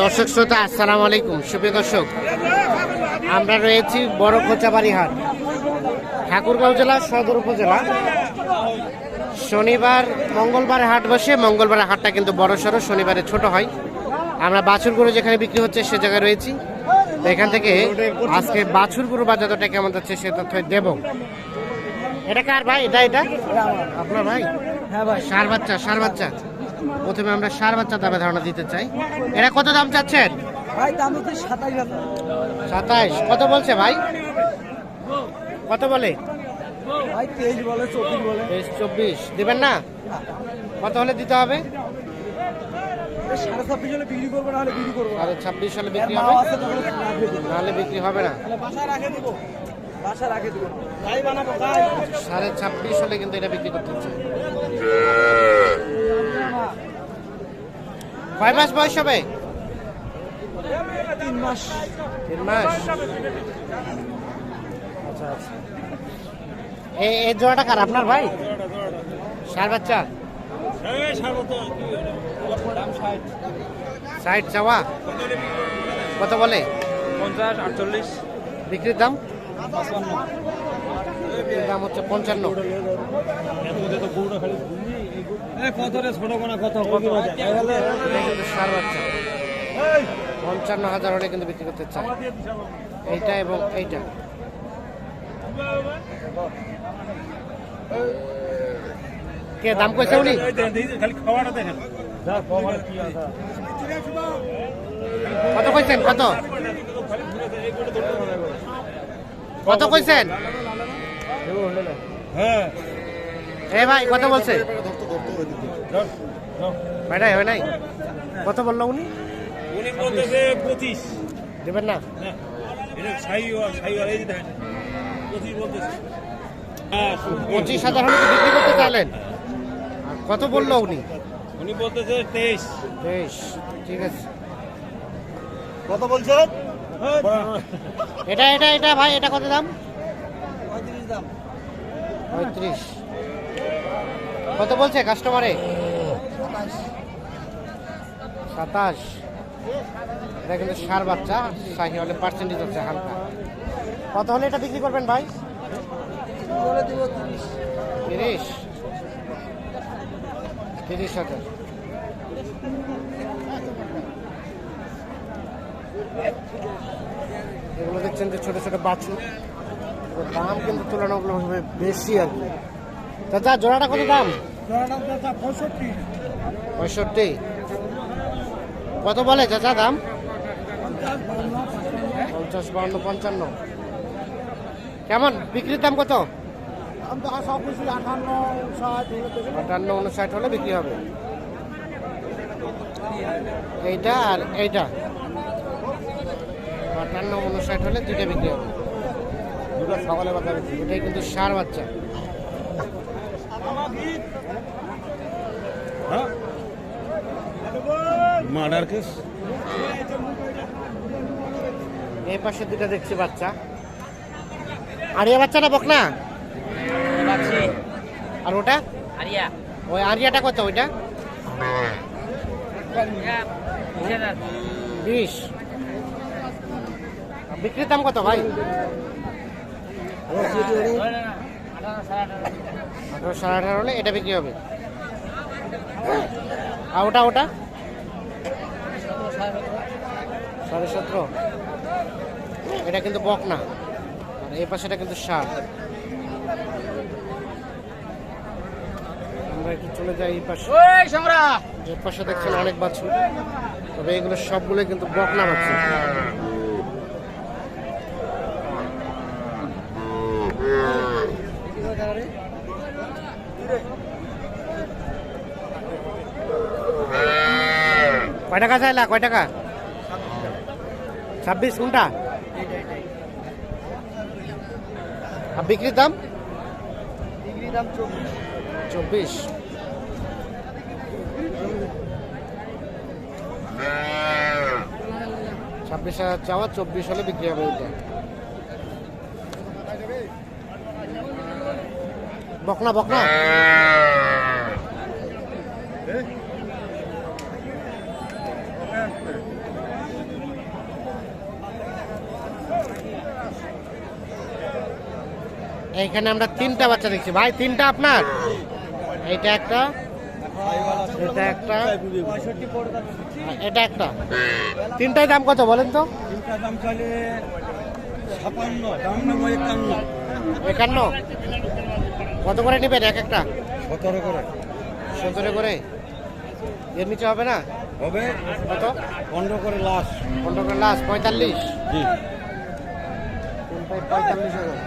দর্শক শ্রোতা আসসালামু আলাইকুম। সুপ্রিয় দর্শক আমরা রয়েছি বড় খোঁচাবাড়ি হাট ঠাকুরগাঁও জেলা সদর উপজেলা। শনিবার মঙ্গলবার হাট বসে মঙ্গলবার হাটটা কিন্তু বড় সড়ো শনিবারে ছোট হয়। আমরা বাছুর গরু যেখানে বিক্রি হচ্ছে সে জায়গায় রয়েছি। এখান থেকে আজকে বাছুর গরু বাজারটা কেমন যাচ্ছে সে তথ্য দেব। এটা কার ভাই? এটা এটা? আপনার ভাই? হ্যাঁ ভাই। সার বাচ্চা সার বাচ্চা। প্রথমে আমরা সার বাচ্চার দামে ধারণা দিতে চাই। এটা কত দাম চাচ্ছেন? ভাই দাম হচ্ছে সাতাশ হাজার। সাতাইশ। কত বলছে ভাই? কত বলে? ভাই তেইশ বলে চব্বিশ বলে। তেইশ চব্বিশ। দিবেন না? কত হলে দিতে হবে? সাড়ে ছাব্বিশ হলে বিক্রি করব না হলে বিক্রি করব সাড়ে ছাব্বিশ হলে বিক্রি হবে? নাহলে বিক্রি হবে না। বাসা রাখে দেবো। বাসা রাখে দেবো। তাই বানাবো তাই সাড়ে ছাব্বিশ হলে কিন্তু এটা বিক্রি করতে হচ্ছে কয় মাস বয়স হবে? তিন মাস। তিন মাস। আচ্ছা আচ্ছা। এই জোড়াটা কার? আপনার ভাই? সার বাচ্চা? ষাট চাওয়া? কত বলে? পঞ্চাশ আটচল্লিশ। বিক্রির দাম? দাম হচ্ছে পঞ্চান্ন। কত রে ছোট কোনা কত সার বাচ্চা। পঞ্চান্ন হাজার হলে কিন্তু বিক্রি করতে চায়। এইটা এবং এইটা। কে দাম কইছে উনি? কত কইছেন? কত? কত কইছেন? হ্যাঁ। এ ভাই কত বলছে হয় নাই কত বলল উনি উনি বলতেছে পঁচিশ দেবেন না পঁচিশ হ্যাঁ হাজার হলে বিক্রি করতে চাইলেন কত বলল উনি উনি বলতেছে তেইশ বেশ ঠিক আছে কত বলছেন এটা এটা এটা ভাই এটা কত দাম পঁয়ত্রিশ দাম পঁয়ত্রিশ কত বলছে কাস্টমারে সাতাশ। এটা কিন্তু সার বাচ্চা, শাহি হলে পার্সেন্টেজ হচ্ছে হালকা। কত হলে এটা বিক্রি করবেন ভাই? তিরিশ। তিরিশ হাজার। এগুলো দেখছেন যে ছোট ছোট এগুলোর দাম কিন্তু তুলনামূলকভাবে বেশি আর কি। চাচা, জোড়াটা কত দাম? পঁয়ষট্টি। কত বলে চাচা দাম? পঞ্চাশ বাউন্ন, পঞ্চান্ন। কেমন? বিক্রির দাম কত? আটান্ন উনষাট হলে বিক্রি হবে। এইটা আর এইটা। আটান্ন উনষাট হলে দুইটা বিক্রি হবে। দুটো সকালে বাজার এটাই কিন্তু সার বাচ্চা। মার্ডার কেস এই পাশে দুটা দেখছি বাচ্চা। আরিয়া বাচ্চাটা বক না? আর ওটা? আরিয়া। ওই আরিয়াটা কত ওইটা? বিশ। বিক্রির দাম কত ভাই? আঠারো সাড়ে আঠারো হলে এটা বিক্রি হবে। আর ওটা ওটা? সাড়ে সতেরো। এটা কিন্তু বক না। আর এই পাশেটা কিন্তু সার আমরা একটু চলে যাই এই পাশে। এর পাশে দেখছেন অনেক বাছুর। তবে এগুলো সবগুলো কিন্তু বকনা বাছুর। কয় টাকা চাইলা? কয় টাকা? ছাব্বিশ, কোনটা? আর বিক্রির দাম? ডিগ্রি দাম চব্বিশ। চব্বিশ ছাব্বিশ হাজার চাওয়া, চব্বিশ হলে বিক্রি হবে। ওইটা বকনা বকনা এইখানে আমরা তিনটা বাচ্চা দেখছি। ভাই তিনটা আপনার? এইটা একটা এটা একটা এটা একটা। তিনটাই দাম কত বলেন তো? একান্ন? কত করে নেবেন এক একটা? সতেরো করে। সতেরো করে? এর নিচে হবে না? হবে। কত? পনেরো করে লাস্ট। পনেরো করে লাস্ট পঁয়তাল্লিশ? জি। পঁয়তাল্লিশ হাজার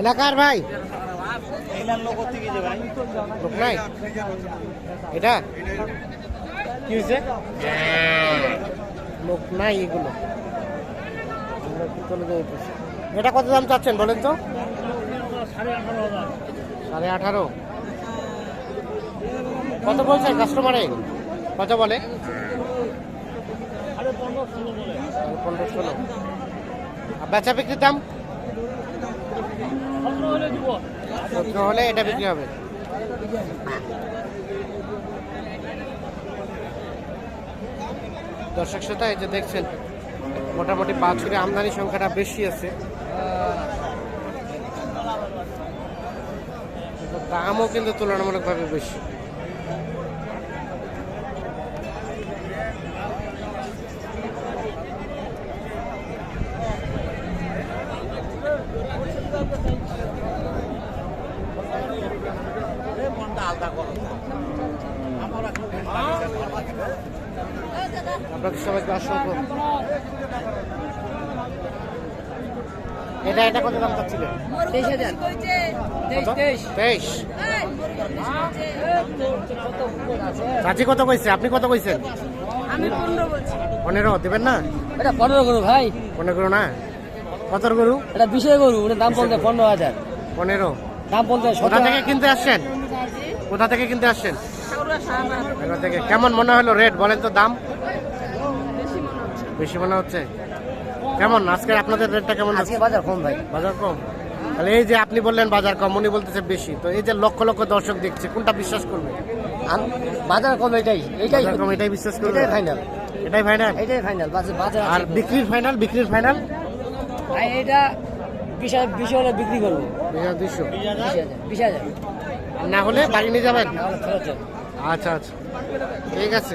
এলাকার ভাই? নাই? এটা? কি হয়েছে লোক নাই এগুলো। এটা কত দাম চাচ্ছেন বলেন তো? সাড়ে আঠারো। কত বলছে কাস্টমারে কত বলে? পনেরো ষোলো। বেচা বিক্রির দাম? সতেরো হলে এটা বিক্রি হবে। দর্শক শ্রোতা, এই যে দেখছেন, মোটামুটি বাছুরে আমদানি সংখ্যাটা বেশি আছে। দামও কিন্তু তুলনামূলকভাবে বেশি। আপনাদের সবাইকে অসংখ্য এটা এটা কত দাম চাচ্ছিলেন তেইশ হাজার। তেইশ কত? তেইশ তেইশ। চাচি কত কইছে? আপনি কত কইছেন? পনেরো দেবেন না? এটা পনেরো গরু ভাই। পনেরো না? কতর গরু? এটা বিশেষ গরু ওটার দাম বলতে পনেরো হাজার। পনেরো। দাম বলতে কোথা থেকে কিনতে আসছেন? কোথা থেকে কিনতে আসছেন? থেকে? কেমন মনে হলো রেট? বলেন তো দাম। বেশি মনে হচ্ছে? কেমন? আজকে আপনাদের রেটটা কেমন আজকে বাজার কম ভাই। বাজার কম? তাহলে এই যে আপনি বললেন বাজার কম উনি বলতেছে বেশি। তো এই যে লক্ষ লক্ষ দর্শক দেখছে কোনটা বিশ্বাস করবে? বাজার কম এটাই এটাই কম এটাই বিশ্বাস করবে? এটাই ফাইনাল এটাই ফাইনাল এটাই ফাইনাল বাজার আর বিক্রির ফাইনাল বিক্রির ফাইনাল ভাই এটা বিশ হাজার বিশ হলে বিক্রি করব। দুইশো? বিশ হাজার বিশ হাজার। না হলে বাড়ি নিয়ে যাবেন? আচ্ছা আচ্ছা। ঠিক আছে।